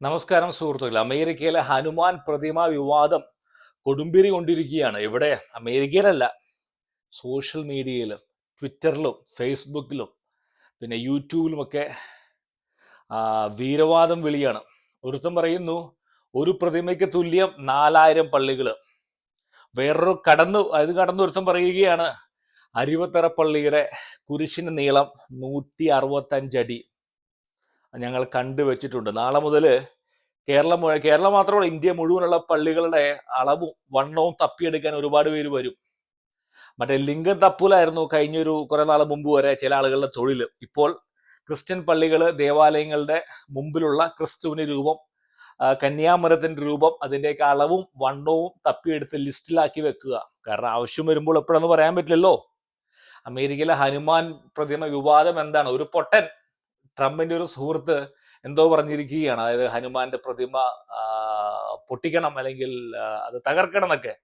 നമസ്കാരം സുഹൃത്തുക്കളെ. അമേരിക്കയിലെ ഹനുമാൻ പ്രതിമ വിവാദം കൊടുമ്പിരി കൊണ്ടിരിക്കുകയാണ്. ഇവിടെ അമേരിക്കയിലല്ല സോഷ്യൽ മീഡിയയിലും ട്വിറ്ററിലും ഫേസ്ബുക്കിലും പിന്നെ യൂട്യൂബിലുമൊക്കെ വീരവാദം വിളിയാണ്. ഒരുത്തം പറയുന്നു ഒരു പ്രതിമയ്ക്ക് തുല്യം നാലായിരം പള്ളികൾ വേറൊരു കടന്നു അത് കടന്നു ഒരുത്തം പറയുകയാണ് അരുവത്തറ പള്ളിയുടെ കുരിശിന് നീളം നൂറ്റി അറുപത്തഞ്ചടി ഞങ്ങൾ കണ്ടുവച്ചിട്ടുണ്ട് നാളെ മുതൽ കേരളം കേരളം മാത്രമല്ല ഇന്ത്യ മുഴുവനുള്ള പള്ളികളുടെ അളവും വണ്ണവും തപ്പിയെടുക്കാൻ ഒരുപാട് പേര് വരും. മറ്റേ ലിംഗം തപ്പൂലായിരുന്നു കഴിഞ്ഞൊരു കുറെ നാൾ മുമ്പ് വരെ ചില ആളുകളുടെ തൊഴിൽ ഇപ്പോൾ ക്രിസ്ത്യൻ പള്ളികൾ ദേവാലയങ്ങളുടെ മുമ്പിലുള്ള ക്രിസ്തുവിന് രൂപം കന്യാമരത്തിന്റെ രൂപം അതിന്റെയൊക്കെ അളവും വണ്ണവും തപ്പിയെടുത്ത് ലിസ്റ്റിലാക്കി വെക്കുക. കാരണം ആവശ്യം വരുമ്പോൾ എപ്പോഴെന്ന് പറയാൻ പറ്റില്ലല്ലോ. അമേരിക്കയിലെ ഹനുമാൻ പ്രതിമ വിവാദം എന്താണ്? ഒരു പൊട്ടൻ ട്രംപിന്റെ ഒരു സുഹൃത്ത് എന്തോ പറഞ്ഞിരിക്കുകയാണ്. അതായത് ഹനുമാന്റെ പ്രതിമ പൊട്ടിക്കണം അല്ലെങ്കിൽ അത് തകർക്കണം എന്നൊക്കെ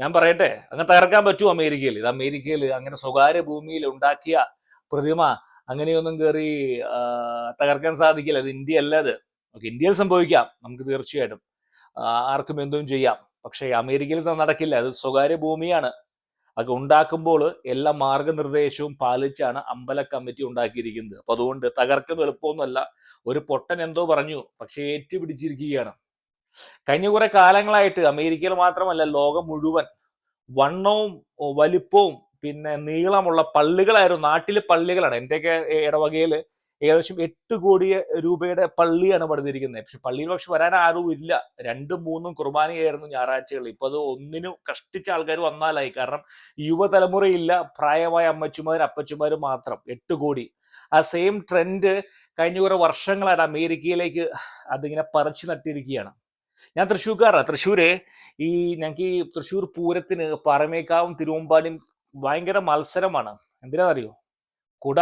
ഞാൻ പറയട്ടെ അങ്ങനെ തകർക്കാൻ പറ്റുമോ അമേരിക്കയിൽ. ഇത് അമേരിക്കയിൽ അങ്ങനെ സ്വകാര്യ ഭൂമിയിൽ ഉണ്ടാക്കിയ പ്രതിമ അങ്ങനെയൊന്നും കയറി തകർക്കാൻ സാധിക്കില്ല. അത് ഇന്ത്യ അല്ല അത് ഓക്കെ ഇന്ത്യയിൽ സംഭവിക്കാം നമുക്ക് തീർച്ചയായിട്ടും. ആർക്കും എന്തും ചെയ്യാം. പക്ഷേ അമേരിക്കയിൽ നടക്കില്ല. അത് സ്വകാര്യ ഭൂമിയാണ്. അത് ഉണ്ടാക്കുമ്പോൾ എല്ലാ മാർഗനിർദ്ദേശവും പാലിച്ചാണ് അമ്പല കമ്മിറ്റി ഉണ്ടാക്കിയിരിക്കുന്നത്. അപ്പൊ അതുകൊണ്ട് തകർക്കുന്ന എളുപ്പമൊന്നുമല്ല. ഒരു പൊട്ടൻ എന്തോ പറഞ്ഞു പക്ഷെ ഏറ്റുപിടിച്ചിരിക്കുകയാണ്. കഴിഞ്ഞ കുറെ കാലങ്ങളായിട്ട് അമേരിക്കയിൽ മാത്രമല്ല ലോകം മുഴുവൻ വണ്ണവും വലിപ്പവും പിന്നെ നീളമുള്ള പള്ളികളായിരുന്നു. നാട്ടിലെ പള്ളികളാണ്. എന്റെയൊക്കെ ഇടവകയിൽ ഏകദേശം എട്ട് കോടി രൂപയുടെ പള്ളിയാണ് പണിതിരിക്കുന്നത്. പക്ഷെ പള്ളിയിൽ പക്ഷെ വരാൻ ആരും ഇല്ല. രണ്ടും മൂന്നും കുർബാനയായിരുന്നു ഞായറാഴ്ചകൾ ഇപ്പൊ അത് ഒന്നിനും കഷ്ടിച്ച ആൾക്കാർ വന്നാലായി. കാരണം യുവതലമുറയില്ല. പ്രായമായ അമ്മച്ചുമാർ അപ്പച്ചുമാർ മാത്രം. എട്ട് കോടി. ആ സെയിം ട്രെൻഡ് കഴിഞ്ഞ കുറെ വർഷങ്ങളായിട്ട് അമേരിക്കയിലേക്ക് അതിങ്ങനെ പറിച്ചു നട്ടിരിക്കുകയാണ്. ഞാൻ തൃശ്ശൂർക്കാരാണ് തൃശ്ശൂര് ഈ ഞങ്ങൾക്ക് ഈ തൃശ്ശൂർ പൂരത്തിന് പറമേക്കാവും തിരുവമ്പാടിയും ഭയങ്കര മത്സരമാണ്. എന്തിനാണെന്നറിയോ കുട.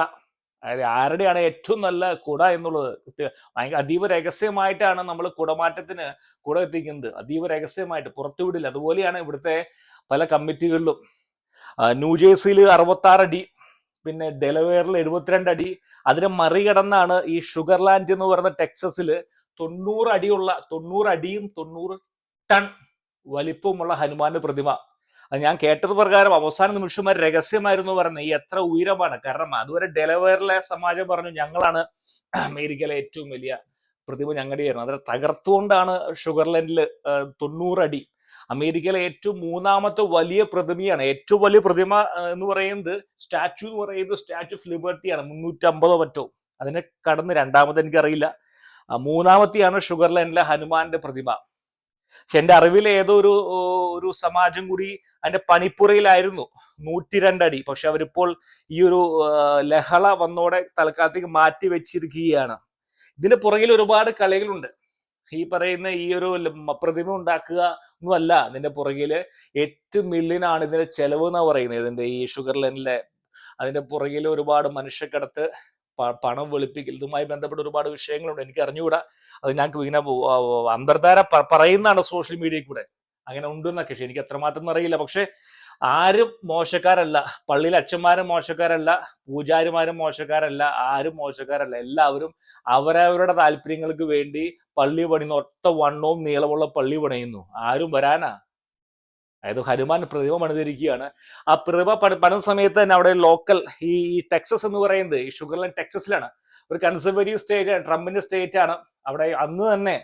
അതായത് ആരുടെയാണ് ഏറ്റവും നല്ല കുട എന്നുള്ളത്? ഭയങ്കര അതീവ രഹസ്യമായിട്ടാണ് നമ്മൾ കുടമാറ്റത്തിന് കുട എത്തിക്കുന്നത്. അതീവ രഹസ്യമായിട്ട് പുറത്തു വിടില്ല. അതുപോലെയാണ് ഇവിടുത്തെ പല കമ്മിറ്റികളിലും. ന്യൂജേഴ്സിയിൽ അറുപത്താറ് അടി പിന്നെ ഡെലവേറിൽ എഴുപത്തിരണ്ട് അടി. അതിനെ മറികടന്നാണ് ഈ ഷുഗർലാൻഡ് എന്ന് പറയുന്ന ടെക്സസിൽ തൊണ്ണൂറ് അടിയുള്ള തൊണ്ണൂറ് അടിയും തൊണ്ണൂറ് ടൺ വലിപ്പമുള്ള ഹനുമാന്റെ പ്രതിമ. ഞാൻ കേട്ടത് പ്രകാരം അവസാന നിമിഷം വരെ രഹസ്യമായിരുന്നു പറഞ്ഞത് ഈ എത്ര ഉയരമാണ്. കാരണം അതുവരെ ഡെലവറിലെ സമാജം പറഞ്ഞു ഞങ്ങളാണ് അമേരിക്കയിലെ ഏറ്റവും വലിയ പ്രതിമ ഞങ്ങളുടെയായിരുന്നു അതിനെ തകർത്തുകൊണ്ടാണ് ഷുഗർലൻഡിൽ തൊണ്ണൂറടി അമേരിക്കയിലെ ഏറ്റവും മൂന്നാമത്തെ വലിയ പ്രതിമയാണ്. ഏറ്റവും വലിയ പ്രതിമ എന്ന് പറയുന്നത് സ്റ്റാച്ചു എന്ന് പറയുന്നത് സ്റ്റാച്ചു ഓഫ് ലിബർട്ടിയാണ്. മുന്നൂറ്റി അമ്പതോ മറ്റോ. അതിനെ കടന്ന് രണ്ടാമത് എനിക്കറിയില്ല. മൂന്നാമത്തെയാണ് ഷുഗർലൻഡിലെ ഹനുമാന്റെ പ്രതിമ. പക്ഷെ എന്റെ അറിവിൽ ഏതോ ഒരു ഒരു സമാജം കൂടി അതിന്റെ പണിപ്പുറയിലായിരുന്നു. നൂറ്റി രണ്ടടി പക്ഷെ അവരിപ്പോൾ ഈ ഒരു ലഹള വന്നോടെ തൽക്കാലത്തേക്ക് മാറ്റി വെച്ചിരിക്കുകയാണ്. ഇതിന് പുറകിൽ ഒരുപാട് കളികളുണ്ട്. ഈ പറയുന്ന ഈ ഒരു പ്രതിമ ഉണ്ടാക്കുക ഒന്നുമല്ല ഇതിന്റെ പുറകിൽ എട്ട് മില്യനാണ് ഇതിന്റെ ചെലവ് എന്നാണ് പറയുന്നത്. ഇതിന്റെ ഈ ഷുഗർലൻഡിലെ അതിന്റെ പുറകിൽ ഒരുപാട് മനുഷ്യക്കടത്ത് പണം വെളുപ്പിക്കൽ ഇതുമായി ബന്ധപ്പെട്ട ഒരുപാട് വിഷയങ്ങളുണ്ട്. എനിക്ക് അറിഞ്ഞുകൂടാ. അത് ഞാൻ ഇങ്ങനെ അന്തർധാര പറയുന്നതാണ് സോഷ്യൽ മീഡിയയിൽ കൂടെ. അങ്ങനെ ഉണ്ടെന്നൊക്കെ പക്ഷെ എനിക്ക് എത്രമാത്രം അറിയില്ല. പക്ഷെ ആരും മോശക്കാരല്ല. പള്ളിയിലെ അച്ഛന്മാരും മോശക്കാരല്ല. പൂജാരിമാരും മോശക്കാരല്ല. ആരും മോശക്കാരല്ല. എല്ലാവരും അവരവരുടെ താല്പര്യങ്ങൾക്ക് വേണ്ടി പള്ളി പണിയുന്ന ഒറ്റ വണ്ണവും നീളമുള്ള പള്ളി പണിയുന്നു. ആരും വരാനാ? അതായത് ഹനുമാൻ പ്രതിമ പണിതിരിക്കുകയാണ്. ആ പ്രതിമ പണി പണിത സമയത്ത് തന്നെ അവിടെ ലോക്കൽ ഈ ടെക്സസ് എന്ന് പറയുന്നത് ഈ ഷുഗർലാൻഡ് ടെക്സസിലാണ് ഒരു കൺസർവേറ്റീവ് സ്റ്റേറ്റ് ആണ് ട്രംപിന്റെ സ്റ്റേറ്റ് ആണ്. അവിടെ അന്ന് തന്നെ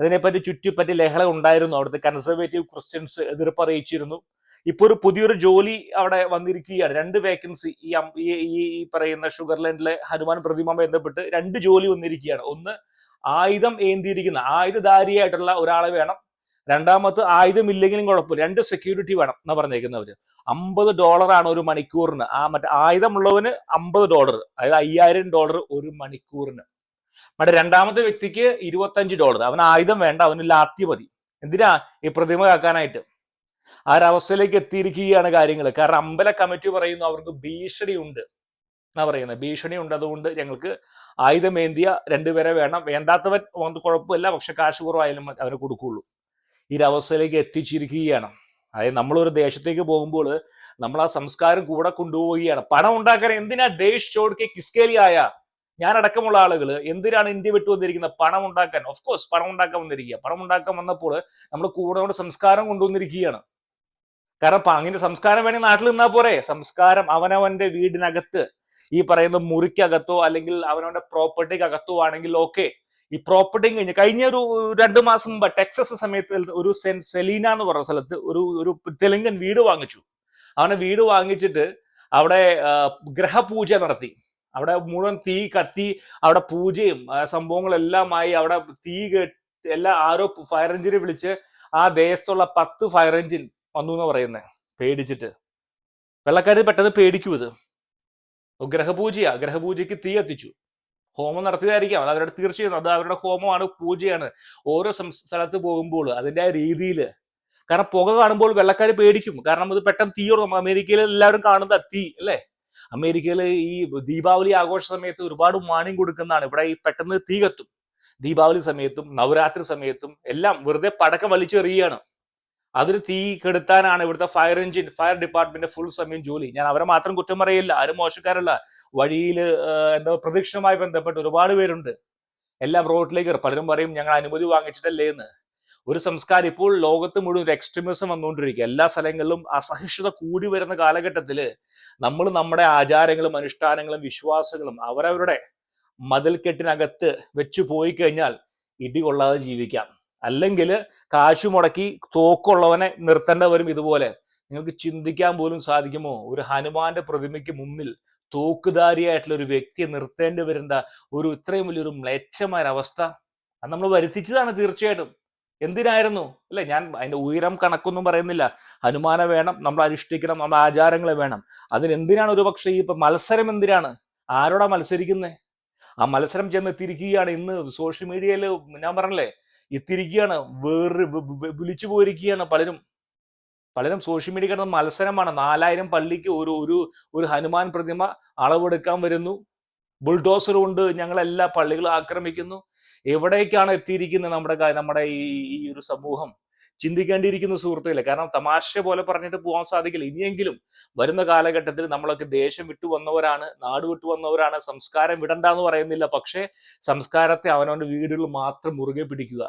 അതിനെപ്പറ്റി ചുറ്റിപ്പറ്റി ലഹള ഉണ്ടായിരുന്നു. അവിടുത്തെ കൺസർവേറ്റീവ് ക്രിസ്ത്യൻസ് എതിർപ്പ് അറിയിച്ചിരുന്നു. ഇപ്പൊ ഒരു പുതിയൊരു ജോലി അവിടെ വന്നിരിക്കുകയാണ്. രണ്ട് വേക്കൻസി ഈ ഈ പറയുന്ന ഷുഗർലാൻഡിലെ ഹനുമാൻ പ്രതിമ ബന്ധപ്പെട്ട് രണ്ട് ജോലി വന്നിരിക്കുകയാണ്. ഒന്ന് ആയുധം ഏന്തിയിരിക്കുന്ന ആയുധധാരിയായിട്ടുള്ള ഒരാളെ വേണം. രണ്ടാമത് ആയുധമില്ലെങ്കിലും കുഴപ്പമില്ല. രണ്ട് സെക്യൂരിറ്റി വേണം എന്നാ പറഞ്ഞേക്കുന്നവര് അമ്പത് ഡോളറാണ് ഒരു മണിക്കൂറിന്. ആ മറ്റേ ആയുധമുള്ളവന് അമ്പത് ഡോളർ അതായത് അയ്യായിരം ഡോളർ ഒരു മണിക്കൂറിന്. മറ്റേ രണ്ടാമത്തെ വ്യക്തിക്ക് ഇരുപത്തഞ്ച് ഡോളർ അവന് ആയുധം വേണ്ട അവന് ലാത്തി മതി. എന്തിനാ ഈ പ്രതിമ കാക്കാനായിട്ട്? ആ ഒരവസ്ഥയിലേക്ക് എത്തിയിരിക്കുകയാണ് കാര്യങ്ങൾ കാരണം അമ്പല കമ്മിറ്റി പറയുന്നു അവർക്ക് ഭീഷണി ഉണ്ട് എന്നാ പറയുന്നത്. ഭീഷണി ഉണ്ട് അതുകൊണ്ട് ഞങ്ങൾക്ക് ആയുധമേന്തിയ രണ്ടുപേരെ വേണം. വേണ്ടാത്തവൻ കുഴപ്പമില്ല. പക്ഷെ കാശ് കുറവായാലും അവന് കൊടുക്കുള്ളൂ. ഈ ഒരു അവസ്ഥയിലേക്ക് എത്തിച്ചിരിക്കുകയാണ്. അതായത് നമ്മളൊരു ദേശത്തേക്ക് പോകുമ്പോൾ നമ്മൾ ആ സംസ്കാരം കൂടെ കൊണ്ടുപോവുകയാണ്. പണം ഉണ്ടാക്കാൻ എന്തിനാ ദേശ് ചോട് കിസ്കേലിയായ ഞാൻ അടക്കമുള്ള ആളുകൾ എന്തിനാണ് ഇന്ത്യ വിട്ടു വന്നിരിക്കുന്നത്? പണം ഉണ്ടാക്കാൻ. ഓഫ് കോഴ്സ് പണം ഉണ്ടാക്കാൻ വന്നിരിക്കുക. പണം ഉണ്ടാക്കാൻ വന്നപ്പോൾ നമ്മൾ കൂടെ കൂടെ സംസ്കാരം കൊണ്ടുവന്നിരിക്കുകയാണ്. കാരണം അങ്ങനെ സംസ്കാരം വേണമെങ്കിൽ നാട്ടിൽ നിന്നാ പോരെ. സംസ്കാരം അവനവന്റെ വീടിനകത്ത് ഈ പറയുന്ന മുറിക്കകത്തോ അല്ലെങ്കിൽ അവനവന്റെ പ്രോപ്പർട്ടിക്കകത്തോ ആണെങ്കിൽ ഓക്കെ ഈ പ്രോപ്പർട്ടി കഴിഞ്ഞ് കഴിഞ്ഞ ഒരു രണ്ട് മാസം മുമ്പ് ടെക്സസ് സമയത്ത് ഒരു സെൻ- സെലീന എന്ന് പറഞ്ഞ സ്ഥലത്ത് ഒരു ഒരു തെലുങ്കൻ വീട് വാങ്ങിച്ചു. അവനെ വീട് വാങ്ങിച്ചിട്ട് അവിടെ ഗ്രഹപൂജ നടത്തി. അവിടെ മുഴുവൻ തീ കത്തി അവിടെ പൂജയും സംഭവങ്ങളെല്ലാമായി അവിടെ തീ എല്ലാ ആരോ ഫയർ എഞ്ചിനെ വിളിച്ച് ആ ദേശത്തുള്ള പത്ത് ഫയർ എഞ്ചിൻ വന്നു എന്ന് പറയുന്നത് പേടിച്ചിട്ട്. വെള്ളക്കാര് പെട്ടെന്ന് പേടിക്കും ഇത് ഗ്രഹപൂജയാ ഗ്രഹപൂജയ്ക്ക് തീ കത്തിച്ചു. ഹോമം നടത്തിയതായിരിക്കാം. അത് അവരുടെ തീർച്ചയായും അത് അവരുടെ ഹോമമാണ് പൂജയാണ്. ഓരോ സ്ഥലത്ത് പോകുമ്പോൾ അതിന്റെ രീതിയിൽ കാരണം പുക കാണുമ്പോൾ വെള്ളക്കാർ പേടിക്കും. കാരണം അത് പെട്ടെന്ന് തീ തുടങ്ങും അമേരിക്കയിൽ എല്ലാവരും കാണുന്ന തീ അല്ലേ? അമേരിക്കയിൽ ഈ ദീപാവലി ആഘോഷ സമയത്ത് ഒരുപാട് മാണിയും കൊടുക്കുന്നതാണ്. ഇവിടെ ഈ പെട്ടെന്ന് തീ കത്തും. ദീപാവലി സമയത്തും നവരാത്രി സമയത്തും എല്ലാം വെറുതെ പടക്കം വലിച്ചെറിയുകയാണ്. അതിന് തീ കെടുത്താനാണ് ഇവിടുത്തെ fire engine fire department full സമയം ജോലി. ഞാൻ അവരെ മാത്രം കുറ്റം പറയില്ല. ആരും മോശക്കാരല്ല. വഴിയിൽ എന്താ പ്രദക്ഷിണവുമായി ബന്ധപ്പെട്ട് ഒരുപാട് പേരുണ്ട്. എല്ലാം റോഡിലേക്ക് പലരും പറയും ഞങ്ങൾ അനുമതി വാങ്ങിച്ചിട്ടല്ലേ എന്ന്. ഒരു സംസ്കാരം ഇപ്പോൾ ലോകത്ത് മുഴുവൻ ഒരു എക്സ്ട്രീമിസം വന്നുകൊണ്ടിരിക്കുക. എല്ലാ സ്ഥലങ്ങളിലും അസഹിഷ്ണുത കൂടി വരുന്ന കാലഘട്ടത്തിൽ നമ്മൾ നമ്മുടെ ആചാരങ്ങളും അനുഷ്ഠാനങ്ങളും വിശ്വാസങ്ങളും അവരവരുടെ മതിൽക്കെട്ടിനകത്ത് വെച്ചു പോയി കഴിഞ്ഞാൽ ഇടി കൊള്ളാതെ ജീവിക്കാം. അല്ലെങ്കിൽ കാശു മുടക്കി തോക്കുള്ളവനെ നിർത്തേണ്ട വരും ഇതുപോലെ. നിങ്ങൾക്ക് ചിന്തിക്കാൻ പോലും സാധിക്കുമോ? ഒരു ഹനുമാന്റെ പ്രതിമയ്ക്ക് മുന്നിൽ തോക്കുധാരിയായിട്ടുള്ള ഒരു വ്യക്തിയെ നിർത്തേണ്ടി വരുന്ന ഒരു ഇത്രയും വലിയൊരു മ്ലേച്ഛമായ അവസ്ഥ അത് നമ്മൾ വരുത്തിച്ചതാണ് തീർച്ചയായിട്ടും. എന്തിനായിരുന്നു? അല്ലെ ഞാൻ അതിന്റെ ഉയരം കണക്കൊന്നും പറയുന്നില്ല. ഹനുമാനെ വേണം നമ്മൾ അനുഷ്ഠിക്കണം നമ്മുടെ ആചാരങ്ങളെ വേണം. അതിനെന്തിനാണ് ഒരു പക്ഷേ ഈ ഇപ്പൊ മത്സരം എന്തിനാണ്? ആരോടാ മത്സരിക്കുന്നത് ആ മത്സരം ചെന്ന് തിരിക്കുകയാണ് ഇന്ന് സോഷ്യൽ മീഡിയയിൽ ഞാൻ പറഞ്ഞില്ലേ എത്തിയിരിക്കുകയാണ്. വേറെ വിളിച്ചു പോയിരിക്കുകയാണ് പലരും. പലരും സോഷ്യൽ മീഡിയ കിടന്ന മത്സരമാണ്. നാലായിരം പള്ളിക്ക് ഒരു ഒരു ഒരു ഹനുമാൻ പ്രതിമ അളവെടുക്കാൻ വരുന്നു. ബുൾഡോസർ കൊണ്ട് ഞങ്ങൾ എല്ലാ പള്ളികളും ആക്രമിക്കുന്നു. എവിടേക്കാണ് എത്തിയിരിക്കുന്നത് നമ്മുടെ നമ്മുടെ ഈ ഈ ഒരു സമൂഹം? ചിന്തിക്കേണ്ടിയിരിക്കുന്ന സുഹൃത്തുക്കളെ. കാരണം തമാശ പോലെ പറഞ്ഞിട്ട് പോകാൻ സാധിക്കില്ല. ഇനിയെങ്കിലും വരുന്ന കാലഘട്ടത്തിൽ നമ്മളൊക്കെ ദേശം വിട്ടു വന്നവരാണ് നാട് വിട്ടു വന്നവരാണ്. സംസ്കാരം വിടണ്ട എന്ന് പറയുന്നില്ല. പക്ഷേ സംസ്കാരത്തെ അവനവന്റെ വീടുകളിൽ മാത്രം മുറുകെ പിടിക്കുക.